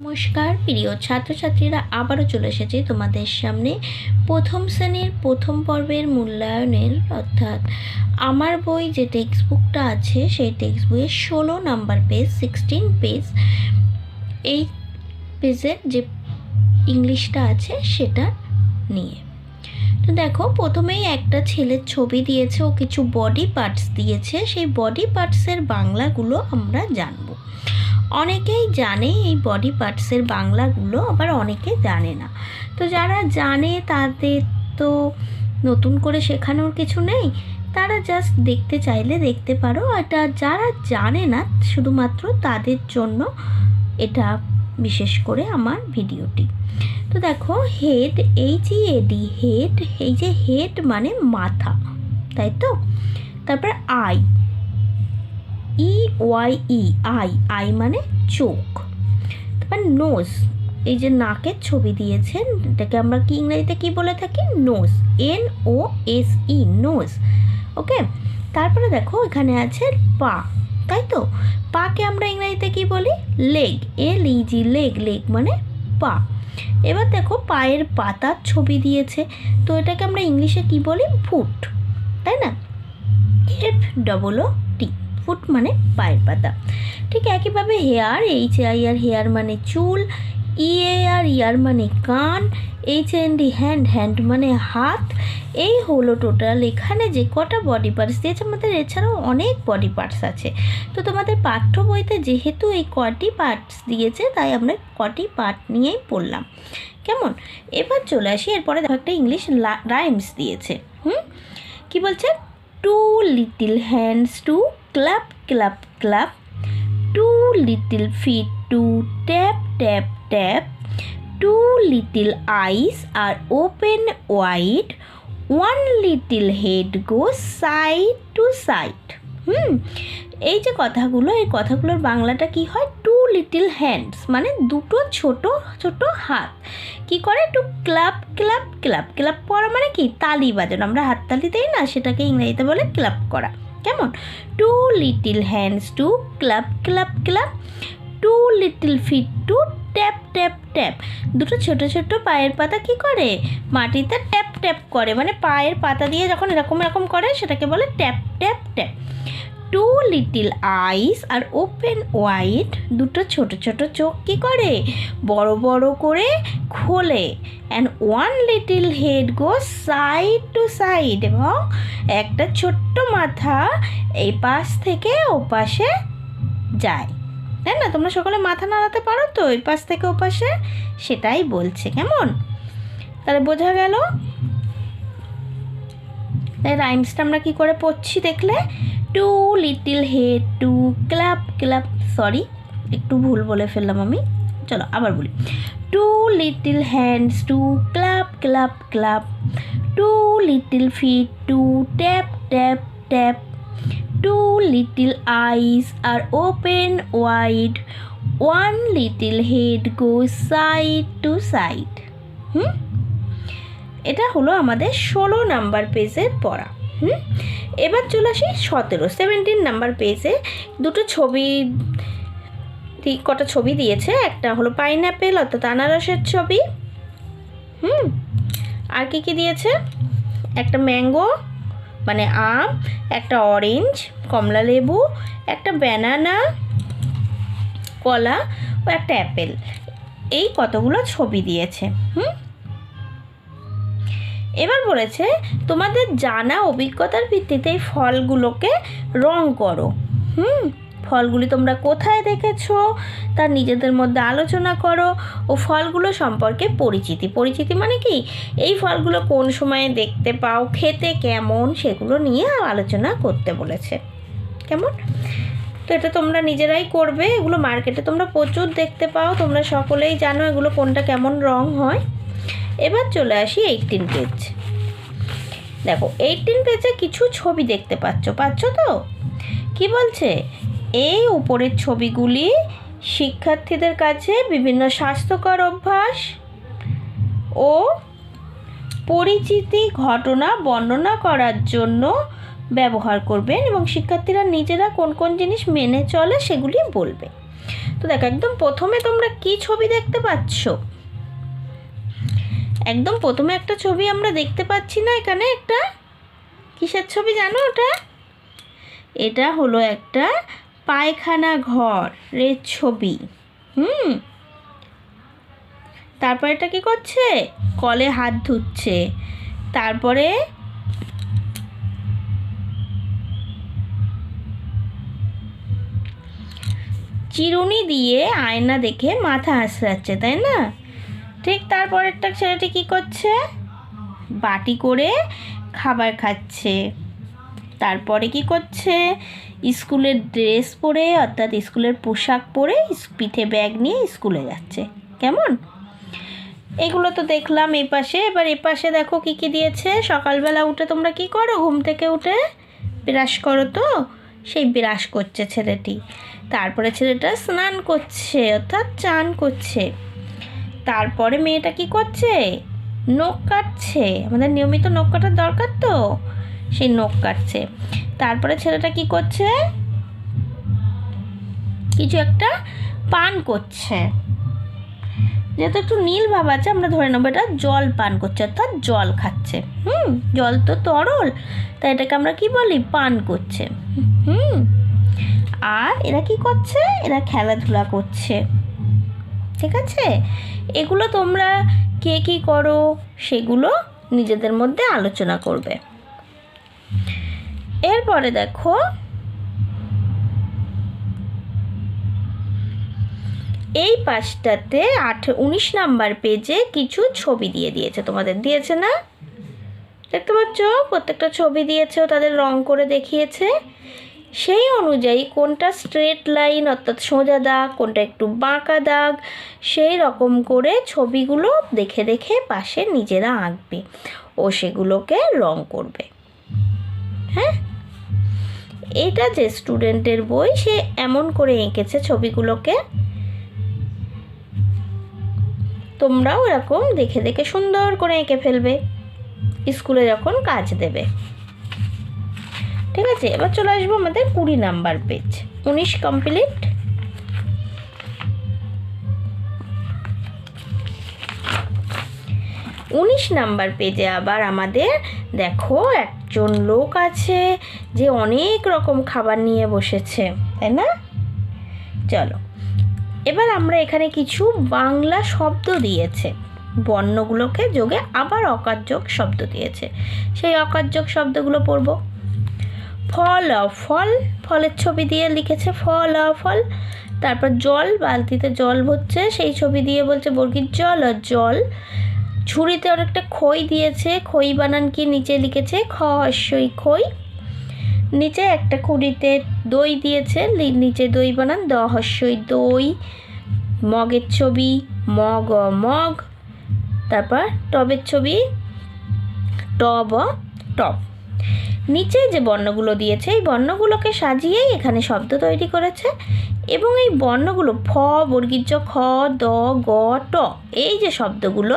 নমস্কার, প্রিয় ছাত্রছাত্রীরা, আবারও চলে এসেছি তোমাদের সামনে প্রথম শ্রেণির প্রথম পর্বের মূল্যায়নের, অর্থাৎ আমার বই যে টেক্সট বুকটা আছে, সেই টেক্সট বইয়ের ষোলো নাম্বার পেজ সিক্সটিন পেজ এই পেজের যে ইংলিশটা আছে, সেটা নিয়ে। তো দেখো, প্রথমেই একটা ছেলের ছবি দিয়েছে, ও কিছু বডি পার্টস দিয়েছে, সেই বডি পার্টসের বাংলাগুলো আমরা জানব। অনেকেই জানে এই বডি পার্টসের বাংলাগুলো, আবার অনেকে জানে না। তো যারা জানে তাদের তো নতুন করে শেখানোর কিছু নেই, তারা জাস্ট দেখতে চাইলে দেখতে পারো। এটা যারা জানে না, শুধুমাত্র তাদের জন্য এটা বিশেষ করে আমার ভিডিওটি। তো দেখো head H E A D head এই যে হেড মানে মাথা, তাই তো? তারপর eye E Y E eye eye মানে চোখ। তারপর নোজ এই যে নাকের ছবি দিয়েছেন, এটাকে আমরা কি ইংরেজিতে কি বলে থাকি? Nose N O S E nose okay তারপরে দেখো, এখানে আছে পা, তাই তো? পাকে আমরা ইংরেজিতে কি বলি? Leg L E G leg leg মানে পা। এবার দেখো, পায়ের পাতার ছবি দিয়েছে, তো এটাকে আমরা ইংলিশে কি বলি? ফুট তাই না? এফ ডবল ও ফুট মানে পায়ের পাতা। ঠিক একইভাবে hair H I R hair মানে চুল ই এ আর ইয়ার মানে কান এইচ ডি হ্যান্ড হ্যান্ড মানে হাত। এই হলো টোটাল এখানে যে কটা বডি পার্টস দিয়েছে, আমাদের এছাড়াও অনেক বডি পার্টস আছে। তো তোমাদের পাঠ্য বইতে যেহেতু এই কটি পার্টস দিয়েছে, তাই আমরা কটি পার্ট নিয়েই পড়লাম। কেমন? এবার চলে আসি। এরপরে দেখো একটা ইংলিশ রাইমস দিয়েছে। হুম? কি বলছে? Two little hands to clap clap clap two little feet to tap tap tap two little eyes are open wide one little head go side to side hmm এই যে কথাগুলো, এই কথাগুলোর বাংলাটা কি হয়? টু লিটিল হ্যান্ডস মানে দুটো ছোট ছোট হাত। কি করে? একটু ক্লাব ক্লাব ক্লাব ক্লাব করা মানে কি? তালি বাজানো। আমরা হাততালি দেই না, সেটাকে ইংরেজিতে বলে ক্লাব করা। কেমন? Two little hands to clap clap clap two little feet to tap tap tap দুটো ছোট ছোট পায়ের পাতা কি করে? মাটিতে ট্যাপ ট্যাপ করে। মানে পায়ের পাতা দিয়ে যখন এরকম এরকম করে, সেটাকে বলে tap tap tap two little eyes are open wide দুটো ছোট ছোট চোখ কী করে, বড় বড় করে খোলে। And one little head go side to side এবং একটা ছোট্ট মাথা এই পাশ থেকে ওপাশে যায়। তাই না? তোমরা সকলে মাথা নাড়াতে পারো তো? এই পাশ থেকে ওপাশে সেটাই বলছে। কেমন? তাহলে বোঝা গেল। রাইমসটা আমরা কি করে পড়ছি দেখলে? Two little head to clap clap sorry একটু ভুল বলে ফেললাম আমি। চলো আবার বলি। Two little hands to clap clap clap two little feet to tap tap tap two little eyes are open wide one little head go side to side হুম? এটা হলো আমাদের ষোলো নাম্বার পেজের পড়া। হুম? এবার চলে আসি সতেরো। সেভেন্টিন নাম্বার পেজে দুটো ছবি কটা ছবি দিয়েছে। একটা হলো পাইনঅ্যাপেল অর্থাৎ আনারসের ছবি। হুম? আর কি কি দিয়েছে? একটা ম্যাঙ্গো মানে আম, একটা অরেঞ্জ কমলা লেবু, একটা ব্যানানা কলা ও একটা অ্যাপেল এই কতগুলো ছবি দিয়েছে, হুম? এবার বলেছে, তোমাদের জানা অভিজ্ঞতার ভিত্তিতে এই ফলগুলোকে রং করো। হুম, ফলগুলি তোমরা কোথায় দেখেছ? তার নিজেদের মধ্যে আলোচনা করো। ও ফলগুলো সম্পর্কে পরিচিতি। পরিচিতি মানে কি? এই ফলগুলো কোন সময়ে দেখতে পাও, খেতে কেমন, সেগুলো নিয়ে আলোচনা করতে বলেছে। কেমন? তো এটা তোমরা নিজেরাই করবে। এগুলো মার্কেটে তোমরা প্রচুর দেখতে পাও। তোমরা সকলেই জানো এগুলো কোনটা কেমন রং হয়। এবার চলে আসি এইটিন পেজ দেখো এইটিন পেজে কিছু ছবি দেখতে পাচ্ছ পাচ্ছ তো? কি বলছে? এই উপরের ছবিগুলি শিক্ষার্থীদের কাছে বিভিন্ন স্বাস্থ্যকর অভ্যাস ও পরিচিতি ঘটনা বর্ণনা করার জন্য ব্যবহার করবেন এবং শিক্ষার্থীরা নিজেরা কোন কোন জিনিস মেনে চলে সেগুলি বলবে। তো দেখো, একদম প্রথমে তোমরা কি ছবি দেখতে পাচ্ছ? একদম প্রথমে একটা ছবি আমরা দেখতে পাচ্ছি না এখানে, একটা কিসের ছবি জানো ওটা? এটা হলো একটা পায়খানা ঘর ঘরের ছবি। হুম। তারপরে এটা কি করছে? কলে হাত ধুচ্ছে। তারপরে চিরুনি দিয়ে আয়না দেখে মাথা আঁচড়াচ্ছে, তাই না? ঠিক তারপরেরটা ছেলেটি কি করছে? বাটি করে খাবার খাচ্ছে। তারপরে কি করছে? স্কুলের ড্রেস পরে, অর্থাৎ স্কুলের পোশাক পরে পিঠে ব্যাগ নিয়ে স্কুলে যাচ্ছে। কেমন? এগুলো তো দেখলাম এই পাশে এবার এ পাশে দেখো কি কি দিয়েছে। সকালবেলা উঠে তোমরা কি করো? ঘুম থেকে উঠে ব্রাশ করো তো? সেই ব্রাশ করছে ছেলেটি। তারপরে ছেলেটা স্নান করছে, অর্থাৎ চান করছে। তারপরে মেয়েটা কি করছে? নখ কাটছে। আমাদের নিয়মিত নখ কাটার দরকার তো? সেই নখ কাটছে। তারপরে ছেলেটা কি করছে? কিছু একটা পান করছে। যেহেতু একটু নীল ভাব আছে, আমরা ধরে নেব এটা জল পান করছে, অর্থাৎ জল খাচ্ছে। হুম, জল তো তরল, তাই এটাকে আমরা কি বলি? পান করছে। হুম, আর এরা কি করছে? এরা খেলাধুলা করছে। ঠিক আছে? এগুলো তোমরা কে কী করো সেগুলো নিজেদের মধ্যে আলোচনা করবে। এরপরে দেখো, এই পাশটাতে আঠ, উনিশ নাম্বার পেজে কিছু ছবি দিয়ে দিয়েছে। তোমাদের দিয়েছে না? দেখতে পাচ্ছ? প্রত্যেকটা ছবি দিয়েছে, তাদের রং করে দেখিয়েছে। সেই অনুযায়ী কোনটা স্ট্রেট লাইন অর্থাৎ সোজা দাগ, কোনটা একটু বাঁকা দাগ, সেই রকম করে ছবিগুলো দেখে দেখে পাশে নিজেরা আঁকবে ও সেগুলোকে রং করবে। হ্যাঁ? এটা যে স্টুডেন্টের বই, সে এমন করে এঁকেছে ছবিগুলোকে। তোমরাও এরকম দেখে দেখে সুন্দর করে এঁকে ফেলবে। স্কুলে যখন কাজ দেবে। ঠিক আছে? এবার চলে আসব আমাদের কুড়ি নাম্বার পেজ উনিশ কমপ্লিট উনিশ নাম্বার পেজে আবার আমাদের দেখো একজন লোক আছে যে অনেক রকম খাবার নিয়ে বসেছে, তাই না? চলো, এবার আমরা এখানে কিছু বাংলা শব্দ দিয়েছে। বর্ণগুলোকে যোগে আবার অকার্যক শব্দ দিয়েছে। সেই অকার্যক শব্দগুলো পড়ব। ফল ফল ফলের ছবি দিয়ে লিখেছে ফল ফল তারপর জল, বালতিতে জল ভরছে, সেই ছবি দিয়ে বলছে বর্গির জল জল। ঝুড়িতে অনেকটা খই দিয়েছে, খই বানান কি নিচে লিখেছে, খ হস্যই খই। নিচে একটা কুড়িতে দই দিয়েছে নিচে দই বানান, দ হস্যই দই। মগের ছবি মগ মগ। তারপর টবের ছবি টব টব। নিচে যে বর্ণগুলো দিয়েছে, এই বর্ণগুলোকে সাজিয়েই এখানে শব্দ তৈরি করেছে এবং এই বর্ণগুলো ফ বর্গীর্য খ, দ, গ, ট, এই যে শব্দগুলো,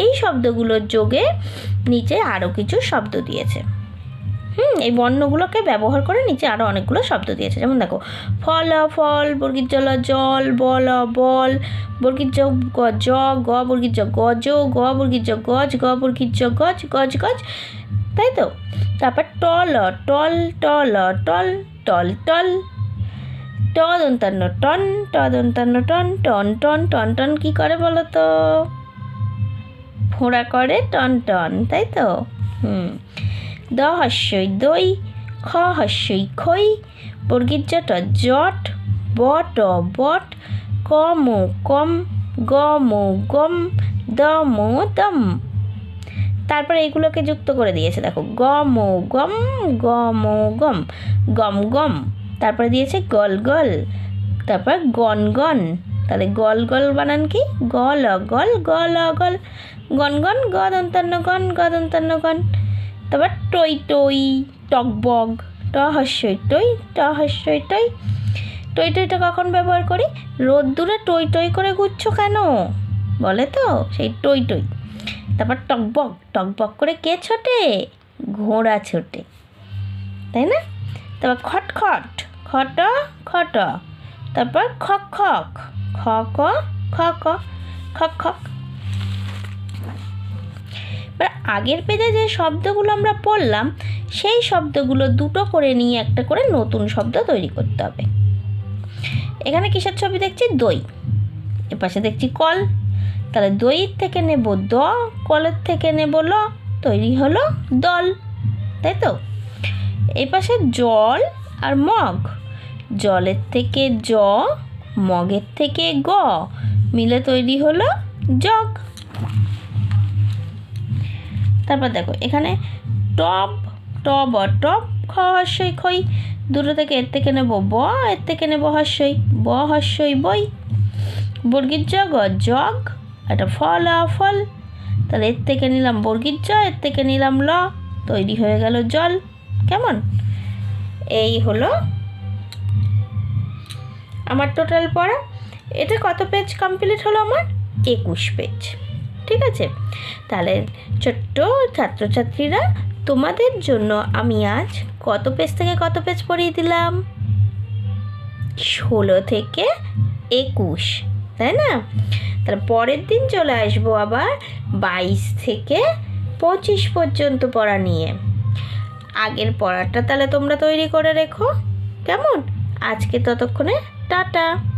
এই শব্দগুলোর যোগে নিচে আরও কিছু শব্দ দিয়েছে। হুম, এই বর্ণগুলোকে ব্যবহার করে নিচে আরও অনেকগুলো শব্দ দিয়েছে। যেমন দেখো ফল ফল বর্গীর জল জল বল বল বর্গীর জ, গ গ বর্গীর গজ গ বর্গীর গজ গ বর্গীর গজ গজ গজ তাই তো? তারপর টল টল টল টল টল টল। ট দন্তান্ন, টন, ট দন্তান্ন, টন টন টন টন টন কী করে বলো তো? ফোঁড়া করে টন টন, তাই তো? দ হস্যই দই, খ হস্যই খই বর্গীর জট জট বট বট কম কম গম গম দম দম। তারপরে এগুলোকে যুক্ত করে দিয়েছে, দেখো, গম ও গম গম ও গম গম গম, তারপরে দিয়েছে গল গল, তারপর গন গন, তাহলে গল গল বানান কি? গল গল গল গল গন গন গ দন্তান্ন গন গ দন্তান্ন গন, তারপর টই টই টকবগ ট হস্যই টই, ট হস্যই টই টই টইটা কখন ব্যবহার করি? রোদ্দুরে টই টই করে ঘুরছো কেন? বলে তো, সেই টই টই। তারপর টকবক টকবক করে কে ছোটে? ঘোড়া ছোটে। তাই না? তারপর খটখট খট খট তারপর খক খক খ ক খ ক খক খক। এবার আগের পেজে যে শব্দগুলো আমরা পড়লাম, সেই শব্দগুলো দুটো করে নিয়ে একটা করে নতুন শব্দ তৈরি করতে হবে। এখানে কিসের ছবি দেখছি? দই। এপাশে দেখছি কল। তাহলে দইয়ের থেকে নেব দ কলের থেকে নেব ল, তৈরি হলো দল। তাই তো? এই পাশে জল আর মগ। জলের থেকে জ, মগের থেকে গ, মিলে তৈরি হলো জগ। তারপর দেখো, এখানে টপ, টব টপ, খ হর্ষই খই। দুটো থেকে এর থেকে নেব ব, এর থেকে নেব হর্ষই ব হর্ষই বই। বর্গীর জগ জগ। একটা ফল আ ফল তাহলে এর থেকে নিলাম বর্গীর জ, এর থেকে নিলাম ল, তৈরি হয়ে গেল জল। কেমন? এই হলো আমার টোটাল পড়া। এটা কত পেজ কমপ্লিট হলো আমার? একুশ পেজ ঠিক আছে? তাহলে ছোট্ট ছাত্রছাত্রীরা, তোমাদের জন্য আমি আজ কত পেজ থেকে কত পেজ পড়িয়ে দিলাম? ষোলো থেকে একুশ, তাই না? তাহলে পরের দিন চলে আসব আবার বাইশ থেকে পঁচিশ পর্যন্ত পড়া নিয়ে। আগের পড়াটা তাহলে তোমরা তৈরি করে রেখো। কেমন? আজকে ততক্ষণে টাটা।